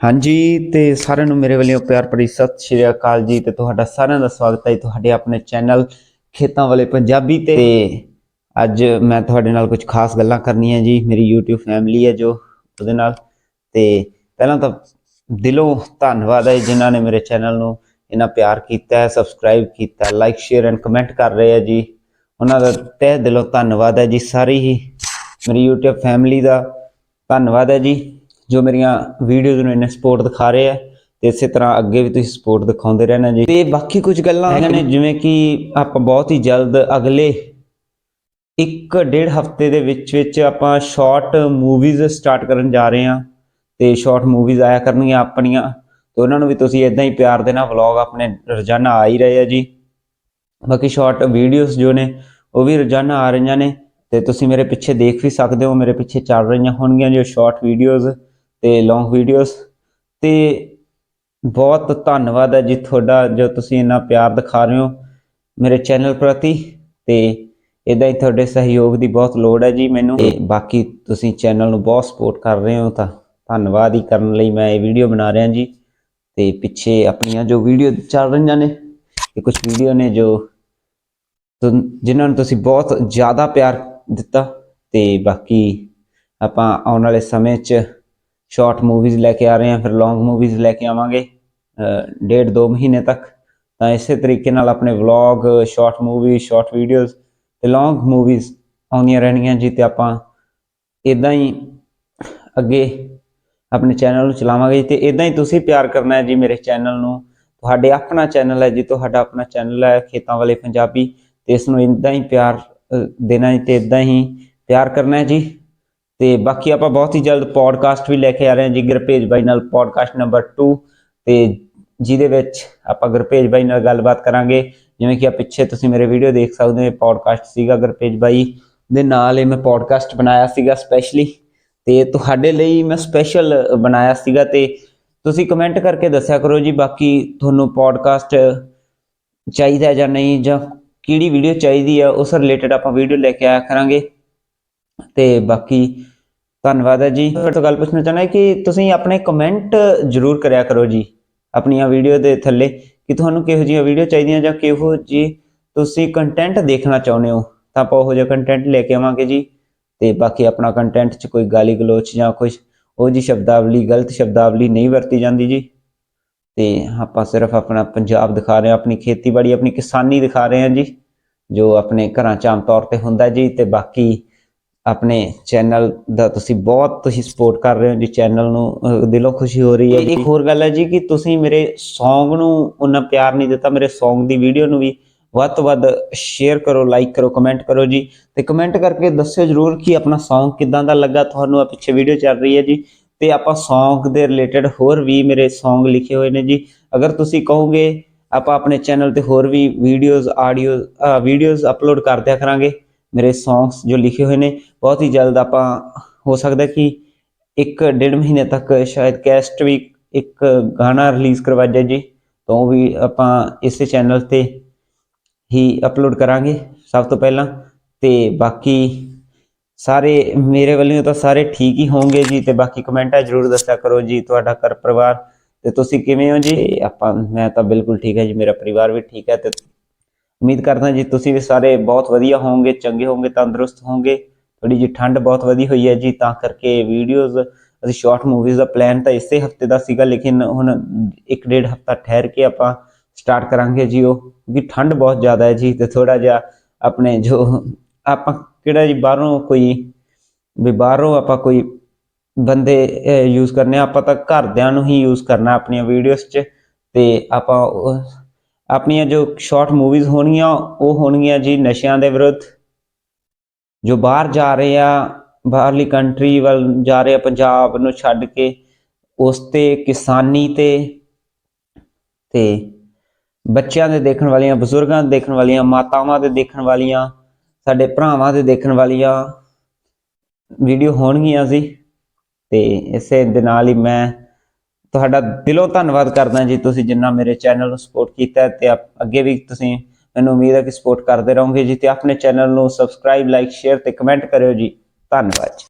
ਹਾਂਜੀ, ਤੇ ਸਾਰਿਆਂ ਨੂੰ ਮੇਰੇ ਵੱਲੋਂ ਪਿਆਰ ਭਰੀ ਸਤਿ ਸ਼੍ਰੀ ਅਕਾਲ ਜੀ, ਤੇ ਤੁਹਾਡਾ ਸਾਰਿਆਂ ਦਾ ਸਵਾਗਤ ਹੈ ਤੁਹਾਡੇ ਆਪਣੇ ਚੈਨਲ ਖੇਤਾਂ ਵਾਲੇ ਪੰਜਾਬੀ ਤੇ। ਅੱਜ ਮੈਂ ਤੁਹਾਡੇ ਨਾਲ ਕੁਝ ਖਾਸ ਗੱਲਾਂ ਕਰਨੀਆਂ ਜੀ, ਮੇਰੀ YouTube ਫੈਮਿਲੀ ਹੈ ਜੋ ਉਹਦੇ ਨਾਲ। ਤੇ ਪਹਿਲਾਂ ਤਾਂ ਦਿਲੋਂ ਧੰਨਵਾਦ ਹੈ ਜਿਨ੍ਹਾਂ ਨੇ ਮੇਰੇ ਚੈਨਲ ਨੂੰ ਇੰਨਾ ਪਿਆਰ ਕੀਤਾ ਹੈ ਸਬਸਕ੍ਰਾਈਬ ਕੀਤਾ ਹੈ ਲਾਈਕ ਸ਼ੇਅਰ ਐਂਡ ਕਮੈਂਟ ਕਰ ਰਹੇ ਹੈ ਜੀ। ਉਹਨਾਂ ਦਾ ਤਹਿ ਦਿਲੋਂ ਧੰਨਵਾਦ ਹੈ ਜੀ, ਸਾਰੀ ਹੀ ਮੇਰੀ YouTube ਫੈਮਿਲੀ ਦਾ ਧੰਨਵਾਦ ਹੈ ਜੀ। ਜੋ ਮੇਰੀਆਂ ਵੀਡੀਓਜ਼ ਨੂੰ ਇੰਨੇ ਸਪੋਰਟ ਦਿਖਾ ਰਹੇ ਆ ਤੇ ਇਸੇ ਤਰ੍ਹਾਂ ਅੱਗੇ ਵੀ ਤੁਸੀਂ ਸਪੋਰਟ ਦਿਖਾਉਂਦੇ ਰਹਿਣਾ ਜੀ। ਤੇ ਬਾਕੀ ਕੁਝ ਗੱਲਾਂ ਹੈਗੀਆਂ ਨੇ, ਜਿਵੇਂ ਕਿ ਆਪਾਂ ਬਹੁਤ ਹੀ ਜਲਦ ਅਗਲੇ ਇੱਕ ਡੇਢ ਹਫ਼ਤੇ ਦੇ ਵਿੱਚ ਵਿੱਚ ਆਪਾਂ ਸ਼ਾਰਟ ਮੂਵੀਜ਼ ਸਟਾਰਟ ਕਰਨ ਜਾ ਰਹੇ ਹਾਂ ਤੇ ਸ਼ਾਰਟ ਮੂਵੀਜ਼ ਆਇਆ ਕਰਨਗੀਆਂ ਆਪਣੀਆਂ ਤੇ ਉਹਨਾਂ ਨੂੰ ਵੀ ਤੁਸੀਂ ਇਦਾਂ ਹੀ ਪਿਆਰ ਦੇਣਾ ਵਲੌਗ ਆਪਣੇ ਰੋਜ਼ਾਨਾ ਆ ਹੀ ਰਹੇ ਆ ਜੀ। ਬਾਕੀ ਸ਼ਾਰਟ ਵੀਡੀਓਜ਼ ਜੋ ਨੇ, ਉਹ ਵੀ ਰੋਜ਼ਾਨਾ ਆ ਰਹੀਆਂ ਨੇ ਤੇ ਤੁਸੀਂ ਮੇਰੇ ਪਿੱਛੇ ਦੇਖ ਵੀ ਸਕਦੇ ਹੋ, ਮੇਰੇ ਪਿੱਛੇ ਚੱਲ ਰਹੀਆਂ ਹੋਣਗੀਆਂ ਜੋ ਸ਼ਾਰਟ ਵੀਡੀਓਜ਼ ਤੇ ਲੌਂਗ ਵੀਡੀਓਜ਼ ਤੇ ਬਹੁਤ ਧੰਨਵਾਦ ਹੈ ਜੀ ਤੁਹਾਡਾ ਜੋ ਤੁਸੀਂ ਇੰਨਾ ਪਿਆਰ ਦਿਖਾ ਰਹੇ ਹੋ ਮੇਰੇ ਚੈਨਲ ਪ੍ਰਤੀ ਤੇ ਇਦਾਂ ਹੀ ਤੁਹਾਡੇ ਸਹਿਯੋਗ ਦੀ ਬਹੁਤ ਲੋੜ ਹੈ ਜੀ ਮੈਨੂੰ ਤੇ ਬਾਕੀ ਤੁਸੀਂ ਚੈਨਲ ਨੂੰ ਬਹੁਤ ਸਪੋਰਟ ਕਰ ਰਹੇ ਹੋ ਤਾਂ ਧੰਨਵਾਦ ਹੀ ਕਰਨ ਲਈ ਮੈਂ ਇਹ ਵੀਡੀਓ ਬਣਾ ਰਿਹਾ ਜੀ ਤੇ ਪਿੱਛੇ ਆਪਣੀਆਂ ਜੋ ਵੀਡੀਓ ਚੱਲ ਰਹੀਆਂ ਨੇ ਤੇ ਕੁਝ ਵੀਡੀਓ ਨੇ ਜੋ ਤੁ- ਜਿਨ੍ਹਾਂ ਨੂੰ ਤੁਸੀਂ ਬਹੁਤ ਜ਼ਿਆਦਾ ਪਿਆਰ ਦਿੱਤਾ ਤੇ ਬਾਕੀ ਆਪਾਂ ਆਉਣ ਵਾਲੇ ਸਮੇਂ 'ਚ ਸ਼ਾਰਟ ਮੂਵੀਜ਼ ਲੈ ਕੇ ਆ ਰਹੇ ਹਾਂ, ਫਿਰ ਲੌਂਗ ਮੂਵੀਜ਼ ਲੈ ਕੇ ਆਵਾਂਗੇ ਡੇਢ ਦੋ ਮਹੀਨੇ ਤੱਕ। ਤਾਂ ਇਸੇ ਤਰੀਕੇ ਨਾਲ ਆਪਣੇ vlog short movie short videos ਤੇ ਲੌਂਗ ਮੂਵੀਜ਼ ਆਉਂਦੀਆਂ ਰਹਿਣਗੀਆਂ ਜੀ ਤੇ ਆਪਾਂ ਇਦਾਂ ਹੀ ਅੱਗੇ ਆਪਣੇ ਚੈਨਲ ਨੂੰ ਚਲਾਵਾਂਗੇ ਤੇ ਇਦਾਂ ਹੀ ਤੁਸੀਂ ਪਿਆਰ ਕਰਨਾ ਹੈ ਜੀ ਮੇਰੇ ਚੈਨਲ ਨੂੰ। ਤੁਹਾਡੇ ਆਪਣਾ ਚੈਨਲ ਹੈ ਜੀ, ਤੁਹਾਡਾ ਆਪਣਾ ਚੈਨਲ ਹੈ ਖੇਤਾਂ ਵਾਲੇ ਪੰਜਾਬੀ ਤੇ ਇਸ ਨੂੰ ਇਦਾਂ ਹੀ ਪਿਆਰ ਦੇਣਾ ਹੈ ਤੇ ਇਦਾਂ ਹੀ ਪਿਆਰ ਕਰਨਾ ਹੈ ਜੀ। ਤੇ ਬਾਕੀ ਆਪਾਂ ਬਹੁਤ ਹੀ ਜਲਦ ਪੋਡਕਾਸਟ ਵੀ ਲੈ ਕੇ ਆ ਰਹੇ ਹਾਂ ਜੀ, ਗੁਰਪੇਜ ਬਾਈ ਨਾਲ ਪੋਡਕਾਸਟ ਨੰਬਰ 2 ਤੇ ਜਿਹਦੇ ਵਿੱਚ ਆਪਾਂ ਗੁਰਪੇਜ ਬਾਈ ਨਾਲ ਗੱਲਬਾਤ ਕਰਾਂਗੇ। ਜਿਵੇਂ ਕਿ ਆ ਪਿੱਛੇ ਤੁਸੀਂ ਮੇਰੇ ਵੀਡੀਓ ਦੇਖ ਸਕਦੇ ਹੋ, ਇਹ ਪੋਡਕਾਸਟ ਸੀਗਾ ਗੁਰਪੇਜ ਬਾਈ ਦੇ ਨਾਲ ਇਹ ਮੈਂ ਪੋਡਕਾਸਟ ਬਣਾਇਆ ਸੀਗਾ ਸਪੈਸ਼ਲੀ ਤੇ ਤੁਹਾਡੇ ਲਈ ਮੈਂ ਸਪੈਸ਼ਲ ਬਣਾਇਆ ਸੀਗਾ ਤੇ ਤੁਸੀਂ ਕਮੈਂਟ ਕਰਕੇ ਦੱਸਿਆ ਕਰੋ ਜੀ ਬਾਕੀ ਤੁਹਾਨੂੰ ਪੋਡਕਾਸਟ ਚਾਹੀਦਾ ਜਾਂ ਨਹੀਂ ਜਾਂ ਕਿਹੜੀ ਵੀਡੀਓ ਚਾਹੀਦੀ ਆ, ਉਸ ਰਿਲੇਟਡ ਆਪਾਂ ਵੀਡੀਓ ਲੈ ਕੇ ਆਇਆ ਕਰਾਂਗੇ। ਤੇ ਬਾਕੀ ਧੰਨਵਾਦ ਹੈ ਜੀ। ਤੁਹਾਡੇ ਤੋਂ ਗੱਲ ਪੁੱਛਣਾ ਚਾਹੁੰਦਾ ਕਿ ਤੁਸੀਂ ਆਪਣੇ ਕਮੈਂਟ ਜ਼ਰੂਰ ਕਰਿਆ ਕਰੋ ਜੀ, ਆਪਣੀਆਂ ਵੀਡੀਓ ਦੇ ਥੱਲੇ, ਕਿ ਤੁਹਾਨੂੰ ਕਿਹੋ ਜਿਹੀਆਂ ਵੀਡੀਓ ਚਾਹੀਦੀਆਂ ਜਾਂ ਕਿਹੋ ਜੀ ਤੁਸੀਂ ਕੰਟੈਂਟ ਦੇਖਣਾ ਚਾਹੁੰਦੇ ਹੋ। ਤਾਂ ਆਪਾਂ ਉਹੋ ਜਿਹਾ ਕੰਟੈਂਟ ਲੈ ਕੇ ਆਵਾਂਗੇ ਜੀ, ਤੇ ਬਾਕੀ ਆਪਣਾ ਕੰਟੈਂਟ 'ਚ ਕੋਈ ਗਾਲੀ ਗਲੋਚ ਜਾਂ ਕੁਝ ਉਹ ਜੀ ਸ਼ਬਦਾਵਲੀ, ਗਲਤ ਸ਼ਬਦਾਵਲੀ ਨਹੀਂ ਵਰਤੀ ਜਾਂਦੀ ਜੀ। ਤੇ ਆਪਾਂ ਸਿਰਫ ਆਪਣਾ ਪੰਜਾਬ ਦਿਖਾ ਰਹੇ ਹਾਂ, ਆਪਣੀ ਖੇਤੀਬਾੜੀ, ਆਪਣੀ ਕਿਸਾਨੀ ਦਿਖਾ ਰਹੇ ਹਾਂ ਜੀ, ਜੋ ਆਪਣੇ ਘਰਾਂ 'ਚ ਆਮ ਤੌਰ ਤੇ ਹੁੰਦਾ ਜੀ, ਤੇ ਬਾਕੀ ਆਪਣੇ ਚੈਨਲ ਦਾ ਤੁਸੀਂ ਬਹੁਤ ਤੁਸੀਂ ਸਪੋਰਟ ਕਰ ਰਹੇ ਹੋ ਜੀ ਚੈਨਲ ਨੂੰ ਦਿਲੋਂ ਖੁਸ਼ੀ ਹੋ ਰਹੀ ਹੈ ਇੱਕ ਹੋਰ ਗੱਲ ਹੈ ਜੀ ਕਿ ਤੁਸੀਂ ਮੇਰੇ Song ਨੂੰ ਉਹਨਾਂ ਪਿਆਰ ਨਹੀਂ ਦਿੱਤਾ, ਮੇਰੇ Song ਦੀ ਵੀਡੀਓ ਨੂੰ ਵੀ ਵੱਧ ਤੋਂ ਵੱਧ ਸ਼ੇਅਰ ਕਰੋ ਲਾਈਕ ਕਰੋ ਕਮੈਂਟ ਕਰੋ ਜੀ। ਤੇ ਕਮੈਂਟ ਕਰਕੇ ਦੱਸਿਓ ਜਰੂਰ ਕਿ ਆਪਣਾ Song ਕਿਦਾਂ ਦਾ ਲੱਗਾ, ਤੁਹਾਨੂੰ ਆ ਪਿੱਛੇ ਵੀਡੀਓ ਚੱਲ ਰਹੀ ਹੈ ਜੀ। ਤੇ ਆਪਾਂ Song ਦੇ ਰਿਲੇਟਡ ਹੋਰ ਵੀ ਮੇਰੇ Song ਲਿਖੇ ਹੋਏ ਨੇ ਜੀ। ਅਗਰ ਤੁਸੀਂ ਕਹੋਗੇ, ਆਪਾਂ ਆਪਣੇ ਚੈਨਲ ਤੇ ਹੋਰ ਵੀ ਵੀਡੀਓਜ਼ ਆਡੀਓ ਵੀਡੀਓਜ਼ ਅਪਲੋਡ ਕਰਦਿਆ ਕਰਾਂਗੇ। ਮੇਰੇ Songs ਜੋ ਲਿਖੇ ਹੋਏ ਨੇ, ਬਹੁਤ ਹੀ ਜਲਦ ਆਪਾਂ ਹੋ ਸਕਦਾ ਕਿ ਇੱਕ ਡੇਢ ਮਹੀਨੇ ਤੱਕ ਸ਼ਾਇਦ ਕੈਸਟ ਵੀ ਇੱਕ ਗਾਣਾ ਰਿਲੀਜ਼ ਕਰਵਾ ਜਾਏ ਜੀ, ਤਾਂ ਉਹ ਵੀ ਆਪਾਂ ਇਸੇ ਚੈਨਲ ਤੇ ਹੀ ਅਪਲੋਡ ਕਰਾਂਗੇ ਸਭ ਤੋਂ ਪਹਿਲਾਂ। ਤੇ ਬਾਕੀ ਸਾਰੇ ਮੇਰੇ ਵੱਲੋਂ ਤਾਂ ਸਾਰੇ ਠੀਕ ਹੀ ਹੋਣਗੇ ਜੀ, ਤੇ ਬਾਕੀ ਕਮੈਂਟਾਂ ਜਰੂਰ ਦੱਸਿਆ ਕਰੋ ਜੀ, ਤੁਹਾਡਾ ਘਰ ਪਰਿਵਾਰ ਤੇ ਤੁਸੀਂ ਕਿਵੇਂ ਹੋ ਜੀ? ਆਪਾਂ, ਮੈਂ ਤਾਂ ਬਿਲਕੁਲ ਠੀਕ ਹੈ ਜੀ, ਮੇਰਾ ਪਰਿਵਾਰ ਵੀ ਠੀਕ ਹੈ ਤੇ ਉਮੀਦ ਕਰਦਾ ਜੀ ਤੁਸੀਂ ਵੀ ਸਾਰੇ ਬਹੁਤ ਵਧੀਆ ਹੋਵੋਗੇ, ਚੰਗੇ ਹੋਵੋਗੇ, ਤੰਦਰੁਸਤ ਹੋਵੋਗੇ। ਥੋੜੀ ਜੀ ਠੰਡ ਬਹੁਤ ਵਧੀ ਹੋਈ ਹੈ ਜੀ, ਤਾਂ ਕਰਕੇ ਵੀਡੀਓਜ਼ ਅਸੀਂ ਸ਼ਾਰਟ ਮੂਵੀਜ਼ ਦਾ ਪਲਾਨ ਤਾਂ ਇਸੇ ਹਫ਼ਤੇ ਦਾ ਸੀਗਾ, ਲੇਕਿਨ ਹੁਣ ਇੱਕ ਡੇਢ ਹਫਤਾ ਠਹਿਰ ਕੇ ਆਪਾਂ ਸਟਾਰਟ ਕਰਾਂਗੇ ਜੀ ਉਹ, ਕਿਉਂਕਿ ਠੰਡ ਬਹੁਤ ਜ਼ਿਆਦਾ ਹੈ ਜੀ, ਤੇ ਥੋੜਾ ਜਿਹਾ ਆਪਣੇ ਜੋ ਆਪਾਂ ਕਿਹੜਾ ਜੀ, ਬਾਹਰੋਂ ਕੋਈ ਵੀ ਬਾਹਰੋਂ ਆਪਾਂ ਕੋਈ ਬੰਦੇ ਯੂਜ਼ ਕਰਨੇ ਆਪਾਂ ਤਾਂ ਘਰਦਿਆਂ ਨੂੰ ਹੀ ਯੂਜ਼ ਕਰਨਾ, ਆਪਣੀਆਂ ਵੀਡੀਓਜ਼ 'ਚ। ਤੇ ਆਪਾਂ ਆਪਣੀਆਂ ਜੋ ਸ਼ਾਰਟ ਮੂਵੀਜ਼ ਹੋਣਗੀਆਂ, ਉਹ ਹੋਣਗੀਆਂ ਜੀ ਨਸ਼ਿਆਂ ਦੇ ਵਿਰੁੱਧ। ਜੋ ਬਾਹਰ ਜਾ ਰਹੇ ਆ, ਬਾਹਰਲੀ ਕੰਟਰੀ ਵੱਲ ਜਾ ਰਹੇ ਆ, ਪੰਜਾਬ ਨੂੰ ਛੱਡ ਕੇ, ਉਸ ਤੇ, ਕਿਸਾਨੀ ਤੇ ਤੇ ਬੱਚਿਆਂ ਦੇ ਦੇਖਣ ਵਾਲੀਆਂ, ਬਜ਼ੁਰਗਾਂ ਦੇ ਦੇਖਣ ਵਾਲੀਆਂ, ਮਾਤਾਵਾਂ ਦੇ ਦੇਖਣ ਵਾਲੀਆਂ, ਸਾਡੇ ਭਰਾਵਾਂ ਦੇ ਦੇਖਣ ਵਾਲੀਆਂ ਵੀਡੀਓ ਹੋਣਗੀਆਂ ਸੀ ਤੇ ਇਸੇ ਦੇ ਨਾਲ ਹੀ ਮੈਂ ਤੁਹਾਡਾ ਦਿਲੋਂ ਧੰਨਵਾਦ ਕਰਦਾ ਜੀ ਤੁਸੀਂ ਜਿੰਨਾ ਮੇਰੇ ਚੈਨਲ ਨੂੰ ਸਪੋਰਟ ਕੀਤਾ ਹੈ ਤੇ ਆਪ- ਅੱਗੇ ਵੀ ਤੁਸੀਂ ਮੈਨੂੰ ਉਮੀਦ ਹੈ ਕਿ ਸਪੋਰਟ ਕਰਦੇ ਰਹੋਗੇ ਜੀ ਤੇ ਆਪਣੇ ਚੈਨਲ ਨੂੰ ਸਬਸਕ੍ਰਾਈਬ ਲਾਈਕ ਸ਼ੇਅਰ ਤੇ ਕਮੈਂਟ ਕਰਿਓ ਜੀ। ਧੰਨਵਾਦ ਜੀ।